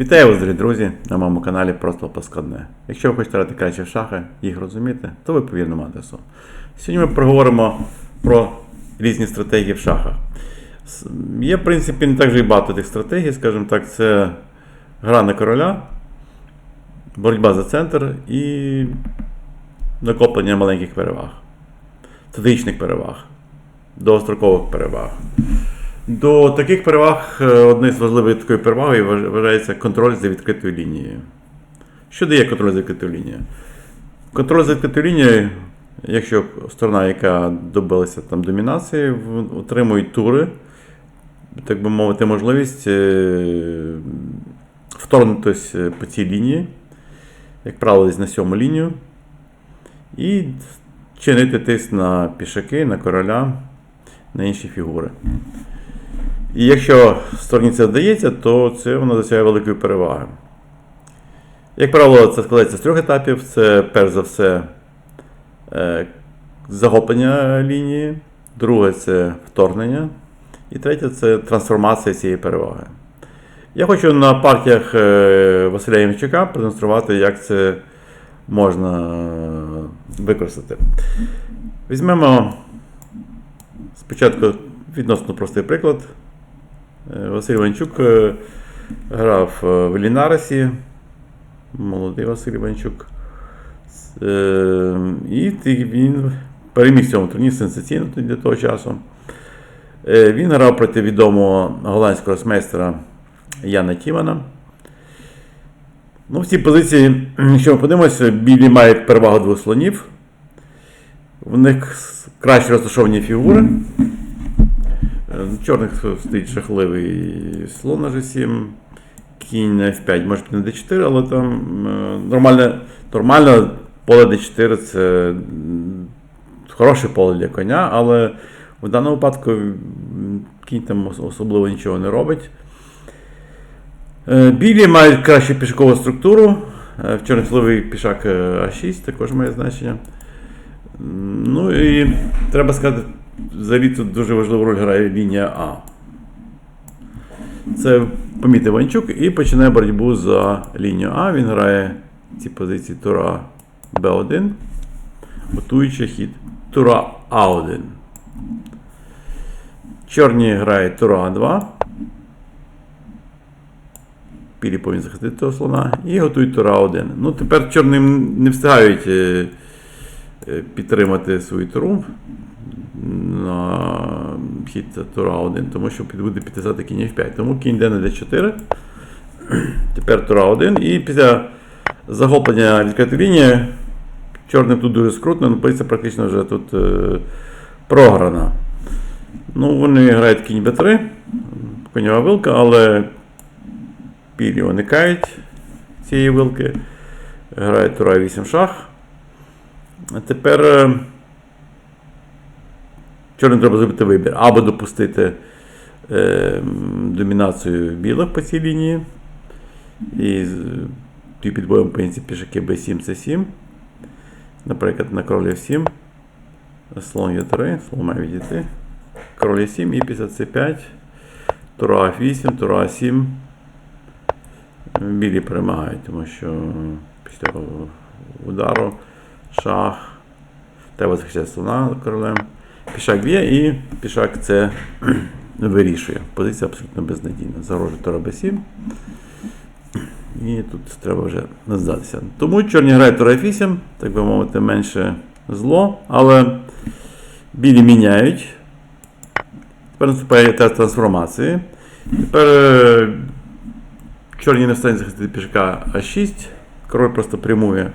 Вітаю вас, дорогі друзі, на моєму каналі Просто Паскадне. Якщо ви хочете грати краще в шахи, їх розуміти, то ви по вірному адресу. Сьогодні ми поговоримо про різні стратегії в шахах. Є, в принципі, не так же і багато тих стратегій, скажімо так, це гра на короля, боротьба за центр і накоплення маленьких переваг, стратегічних переваг, довгострокових переваг. До таких переваг е, одне з важливих такої переваги вважається контроль за відкритою лінією. Що дає контроль за відкритою лінією? Контроль за відкритою лінією, якщо сторона, яка добилася там домінації, отримують тури, так би мовити, можливість е, вторгнутися е, по цій лінії, як правило, десь на сьому лінію, і чинити тиск на пішаки, на короля, на інші фігури. І якщо стороні це вдається, то це воно досягає великої переваги. Як правило, це складається з трьох етапів. Це перш за все е, захоплення лінії, друге це вторгнення, і третє це трансформація цієї переваги. Я хочу на партіях е, Василя Ємчука продемонструвати, як це можна використати. Візьмемо спочатку відносно простий приклад. Е, Василь Іванчук е, грав е, в Лінаресі. Молодий Василь Іванчук. І він переміг в цьому турнірі сенсаційно для того часу. Він грав проти відомого голландського росмейстера Яна Тімана. Ну, в цій позиції, якщо ми подивимося, білі мають перевагу двох слонів. В них краще розташовані фігури. Е, чорних стоїть жахливий слон на G7, кінь на F5, може бути на D4, але там е, нормальне, нормально поле D4 це хороше поле для коня, але в даному випадку кінь там особливо нічого не робить. Е, Білі мають кращу пішакову структуру. Е, В чорних словий пішак е, А6 також має значення. Ну і треба сказати, взагалі тут дуже важливу роль грає лінія А. Це помітив Ванчук і починає боротьбу за лінію А. Він грає ці позиції тура Б1, готуючи хід тура А1. Чорні грають тура А2. Білі повинні захистити того слона і готують тура 1. Ну, тепер чорним не встигають е, е, підтримати свою туру на хід тура 1, тому що буде підтисати кінь F5. Тому кінь йде на D4. Тепер тура 1. І після захоплення відкритої лінії чорним тут дуже скрутно, але позиція практично вже тут е, програна. Ну, вони грають кінь Б3, коньова вилка, але білі уникають цієї вилки. Грають тура 8 шах. А тепер е, чорним треба зробити вибір. Або допустити е, домінацію білих по цій лінії. І під боєм опиниться пішаки B7, C7. Наприклад, на король F7. Слон Е3, слон має відійти. Король Е7 і після C5. Тура F8, Тура А7. Білі перемагають, тому що після удару шах. Треба захищати слона королем. Пішак б'є і пішак це вирішує. Позиція абсолютно безнадійна. Загрожує Тура Б7. І тут треба вже не здатися. Тому чорні грають Тура F8, так би мовити, менше зло, але білі міняють. Тепер наступає тест трансформації. Тепер е, чорні не встануть захистити пішака А6. Король просто прямує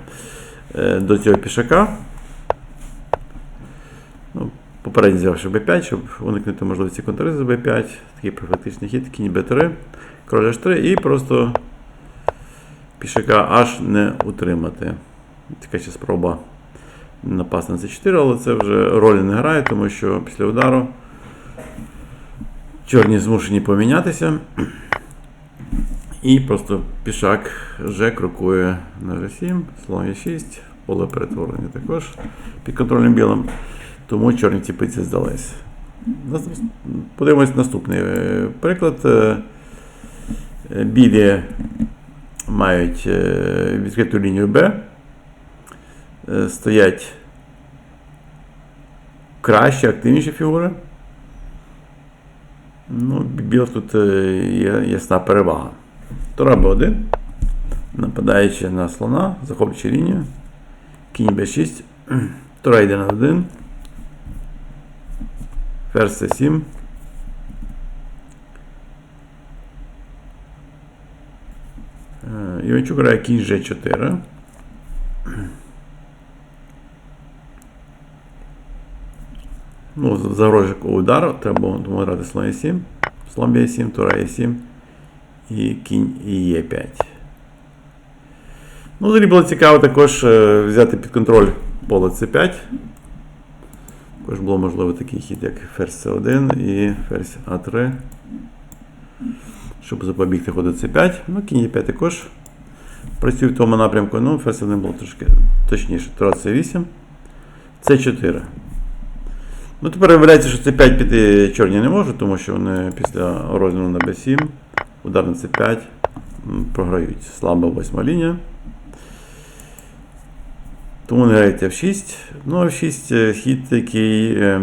е, до цього пішака. Попередньо взявши b5, щоб уникнути можливості контри з b5. Такий профілактичний хід, кінь b3, король h3 і просто пішака аж не утримати. Така ще спроба напасти на c4, але це вже ролі не грає, тому що після удару чорні змушені помінятися. І просто пішак вже крокує на G7, слон Е6, поле перетворення також під контролем білим. Тому чорні ціпиці здались. Подивимось наступний е, приклад. Е, е, Білі мають відкриту лінію Б, стоять кращі, активніші фігури. Ну, білих тут є ясна перевага. Тура Б1, нападаючи на слона, захоплюючи лінію. Кінь Б6, Тура йде на 1. Ферзь С7. Е, Іванчук грає кінь G4. Ну, загрожує удар, треба тому грати слон Е7, слон Б7, тура Е7 і кінь і Е5. Ну, взагалі було цікаво також е, взяти під контроль поле С5. Також було можливо такий хід, як ферзь С1 і ферзь А3. Щоб запобігти ходу С5. Ну, кінь Е5 також працює в тому напрямку. Ну, ферзь 1 було трошки точніше. Тура С8. С4. Ну, тепер виявляється, що С5 піти чорні не можуть, тому що вони після розміну на Б7, удар на С5 програють. Слаба восьма лінія. Тому не грають F6. Ну, F6 е, хід, який е,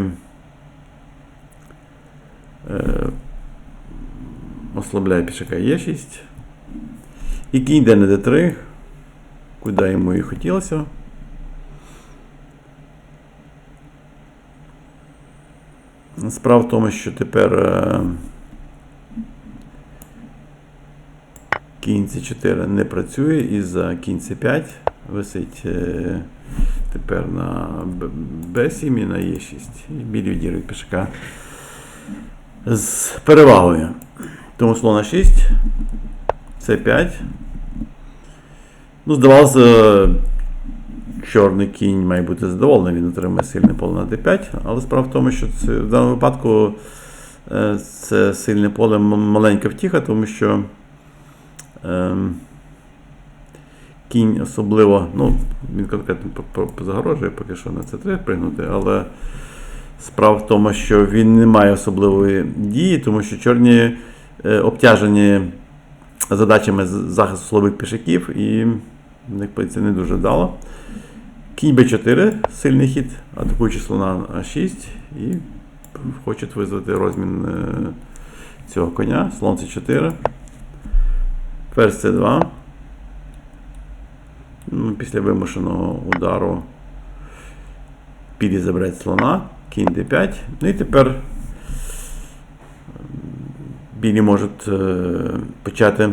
е, ослабляє пішака Е6. І кінь йде на D3, куди йому і хотілося. Справа в тому, що тепер е, кінь C4 не працює і за кінь C5 висить е, тепер на Б- B7 і на Е6. І білі відіграють пішака з перевагою. Тому слон 6, С5. Ну, здавалося, чорний кінь має бути задоволений, він отримає сильне поле на d5, але справа в тому, що це, в даному випадку е, це сильне поле маленька втіха, тому що ем, кінь особливо, ну, він конкретно загрожує поки що на c3 пригнути, але справа в тому, що він не має особливої дії, тому що чорні е, обтяжені задачами захисту слабих пішаків, і це не дуже вдало. Кінь Б4, сильний хід, атакуючи слона А6 і хочуть визвати розмін е, цього коня. Слон С4. Ферзь С2. Ну, після вимушеного удару піді забирає слона, кінь d5. Ну і тепер білі можуть е, почати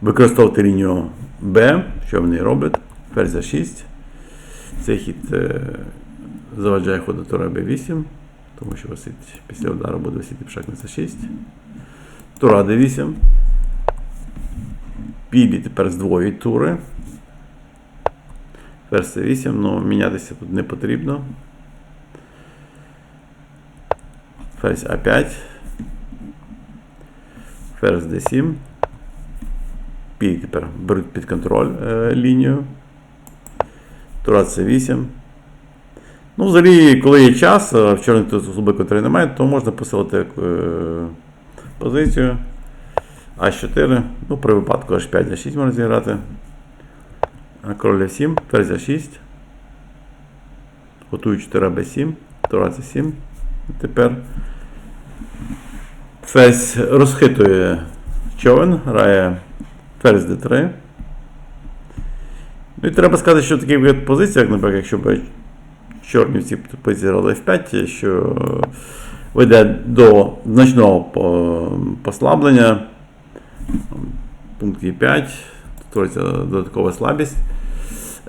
використовувати лінію Б, що вони роблять. Ферзь А6. Цей хід е, заважає ходу тура Б8, тому що висить після удару буде висіти пішак на С6. Тура Д8. Білі тепер здвоюють тури. Ферзь С8, ну мінятися тут не потрібно. Ферзь А5. Ферзь Д7. Білі тепер беруть під контроль е, лінію. Тура С8. Ну, взагалі, коли є час, а в чорних тут особливо контролю немає, то можна посилити е, позицію А4. Ну, при випадку H5 А6 можна зіграти. Король F7, ферзь А6. Готую 4 Б7, Тура С7. Тепер ферзь розхитує човен, грає ферзь Д3. Ну і треба сказати, що такі вид позицій, як, наприклад, якщо б чорні в цій позиції грали F5, що веде до значного послаблення. Пункт Е5, створюється додаткова слабість.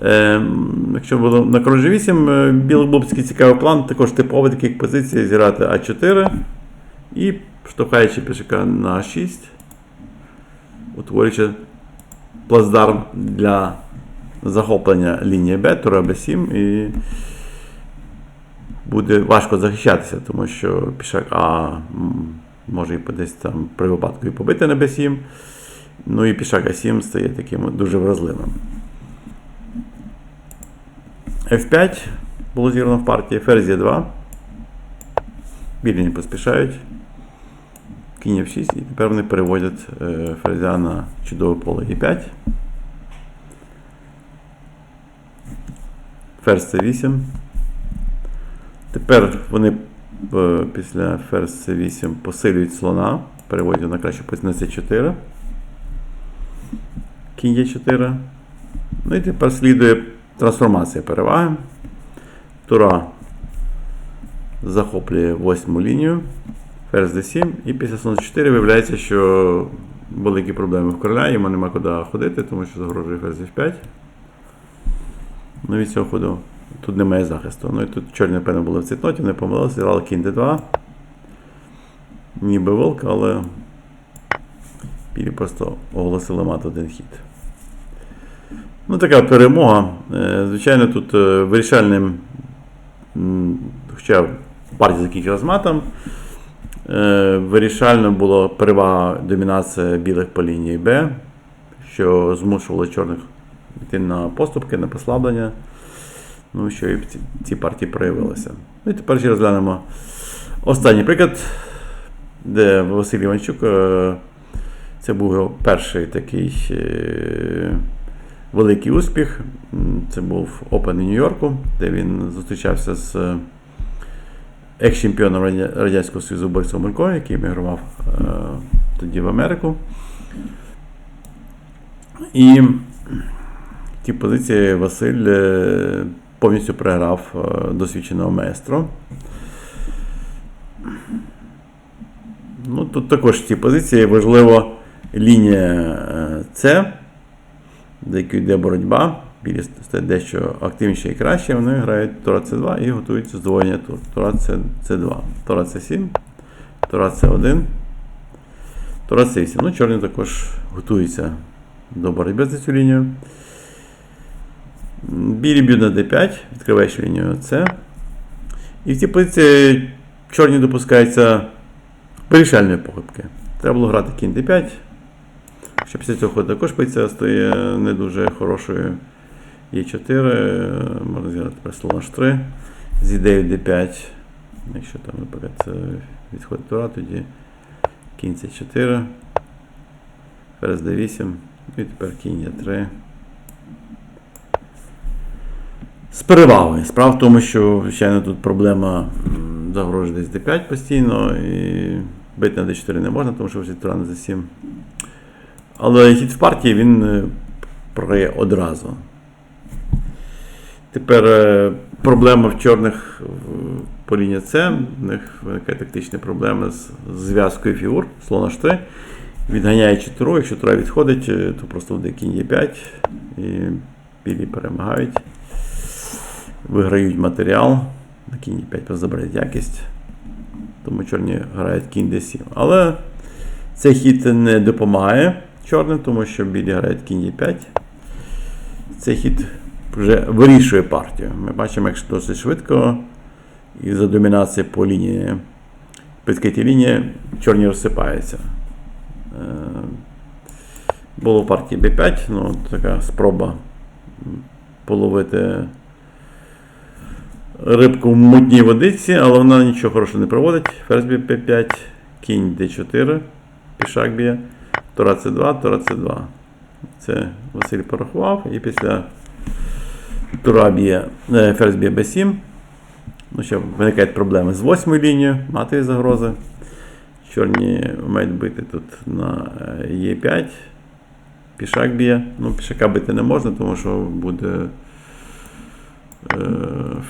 Е, якщо було на король G8, е, такий цікавий план, також типовий таких позицій зіграти А4 і штовхаючи пішака на А6, утворюючи плацдарм для захоплення лінії Б, тура Б7 і буде важко захищатися, тому що пішак А може і десь там при випадку і побити на Б7. Ну і пішак А7 стає таким дуже вразливим. F5 було зіграно в партії, ферзь 2. Білі не поспішають. кінь F6, і тепер вони переводять е, ферзя на чудове поле E5. Ферзь C8. Тепер вони е, після ферзь C8 посилюють слона, переводять на кращу позицію на C4. Кінь Е4. Ну і тепер слідує трансформація переваги. Тура захоплює восьму лінію. Ферзь D7. І після слон 4 виявляється, що великі проблеми в короля, йому нема куди ходити, тому що загрожує ферзь F5. Ну від цього ходу тут немає захисту. Ну і тут чорні, напевно, були в цитноті, не помилилися, грали кінь D2. Ніби волк, але білі просто оголосили мат один хід. Ну, така перемога. Е, Звичайно, тут е, вирішальним, хоча партія закінчилась матом, е, вирішально була перевага домінація білих по лінії Б, що змушувало чорних йти на поступки, на послаблення. Ну, що і ці- партії проявилося. Ну і тепер ще розглянемо останній приклад, де Василь Іванчук. Це був його перший такий великий успіх. Це був Open Нью-Йорку, де він зустрічався з е, екс-чемпіоном Радянського Союзу Борисом Малько, який емігрував е, тоді в Америку. І в тій позиції Василь е, повністю програв е, досвідченого маестро. Ну, тут також в цій позиції важлива лінія С, за йде боротьба. Білі стають дещо активніше і краще. Вони грають Тура С2 і готуються здвоєння тур. Тура С2, Тура С7, Тура С1, Тура С8. Ну, чорні також готуються до боротьби за цю лінію. Білі б'ють на D5, відкриваючи лінію С. І в цій позиції чорні допускаються вирішальної похибки. Треба було грати кінь D5. Що після цього також позиція стає не дуже хорошою. Е4, можна зіграти тепер H3 з ідеєю D5. Якщо там, наприклад, це відходить тура, тоді кінь C4, ферзь D8, і тепер кінь Е3. З перевагою. Справа в тому, що, звичайно, тут проблема загрожує десь D5 постійно, і бити на D4 не можна, тому що вже тура на D7. Але хід в партії він е, програє одразу. Тепер е, проблема в чорних по лінії С. В них виникає тактична проблема з зв'язкою фігур, слон H3. Відганяючи туру, якщо тура відходить, е, то просто буде кінь Е5 і білі перемагають. Виграють матеріал. На кінь Е5 забирають якість. Тому чорні грають кінь D7. Але цей хід не допомагає чорним, тому що білі грають кінь Е5. Цей хід вже вирішує партію. Ми бачимо, як досить швидко і за домінації по лінії по лінії чорні розсипаються. Е, Було в партії B5, ну, така спроба половити рибку в мутній водиці, але вона нічого хорошого не проводить. Ферзь б'є P5, кінь D4, пішак б'є, Тура C2, Тура C2. Це Василь порахував, і після Тура б'є, е, ферзь б'є B7. Ну, ще виникають проблеми з восьмою лінією, матові загрози. Чорні мають бити тут на е, Е5. Пішак б'є. Ну, пішака бити не можна, тому що буде е,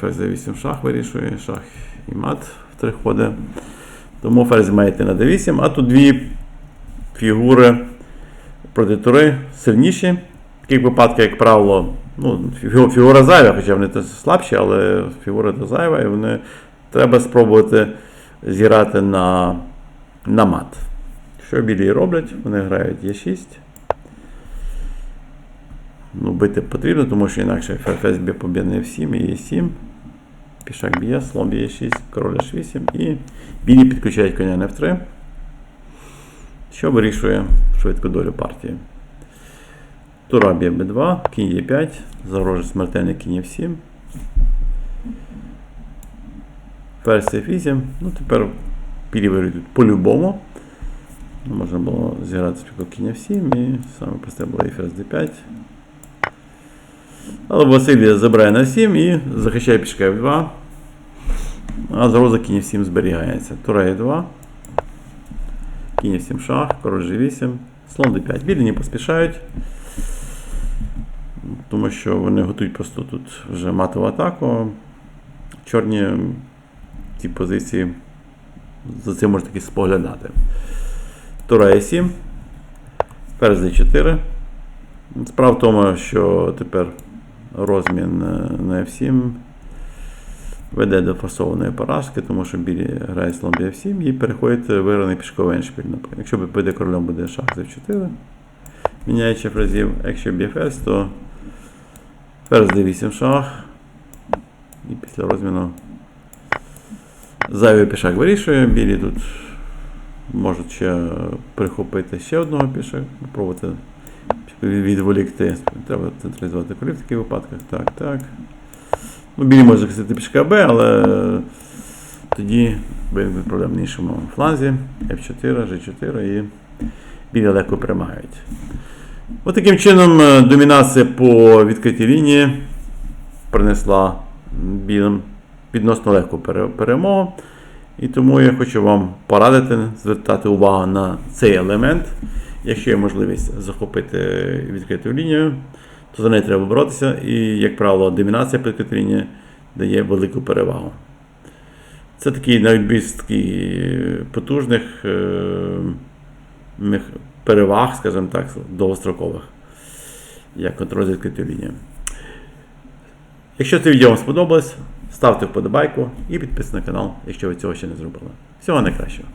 ферзь d8 шах вирішує, шах і мат в три ходи. Тому ферзь має йти на d8, а тут дві фігури протитури сильніші. В таких випадках, як правило, ну, фігура зайва, хоча вони слабші, але фігура то зайва, і вони треба спробувати зіграти на, на мат. Що білі роблять? Вони грають Е6. Ну, бити потрібно, тому що інакше ферзь б'є побідний F7 і Е7. Пішак б'є, слон б'є 6, король H8 і білі підключають коня на F3, що вирішує швидку долю партії. Тура б'є b2, кінь Е5, загрожує смертельний кінь F7. Ферзь F8. Ну, тепер вирішують по-любому. Ну, Можна було зіграти спочатку кінь F7 і саме просте було ферзь D5. Але Василій забирає на 7 і захищає пішка F2. А загроза кінь F7 зберігається. Тура E2. Кінь F7 шах, король G8, слон D5. Білі не поспішають. Тому що вони готують просто тут вже матову атаку. Чорні ті позиції за цим можна таки споглядати. Тура Е7. Ферзь D4. Справа в тому, що тепер розмін е, на F7 веде до фасованої поразки, тому що білі грає слон F7 і переходить виграний пішковий еншпіль. Якщо піде королем, буде шах з F4, міняючи фразів. Якщо б'є то ферзь D8 шах. І після розміну зайвий пішак вирішує. Білі тут можуть ще прихопити ще одного пішака, спробувати відволікти. Треба централізувати королів в таких випадках. Так, так. Ну, білі може захистити пішка Б, але тоді виникне проблем на іншому фланзі. F4, G4 і білі легко перемагають. От таким чином е, домінація по відкритій лінії принесла білим відносно легку перемогу. І тому я хочу вам порадити звертати увагу на цей елемент. Якщо є можливість захопити відкриту лінію, то за неї треба боротися. І, як правило, домінація відкритій дає велику перевагу. Це такий найбільш такий потужних е, переваг, скажімо так, довгострокових, як контроль за лінією. Якщо це відео вам сподобалось, ставте вподобайку і підписуйтесь на канал, якщо ви цього ще не зробили. Всього найкращого!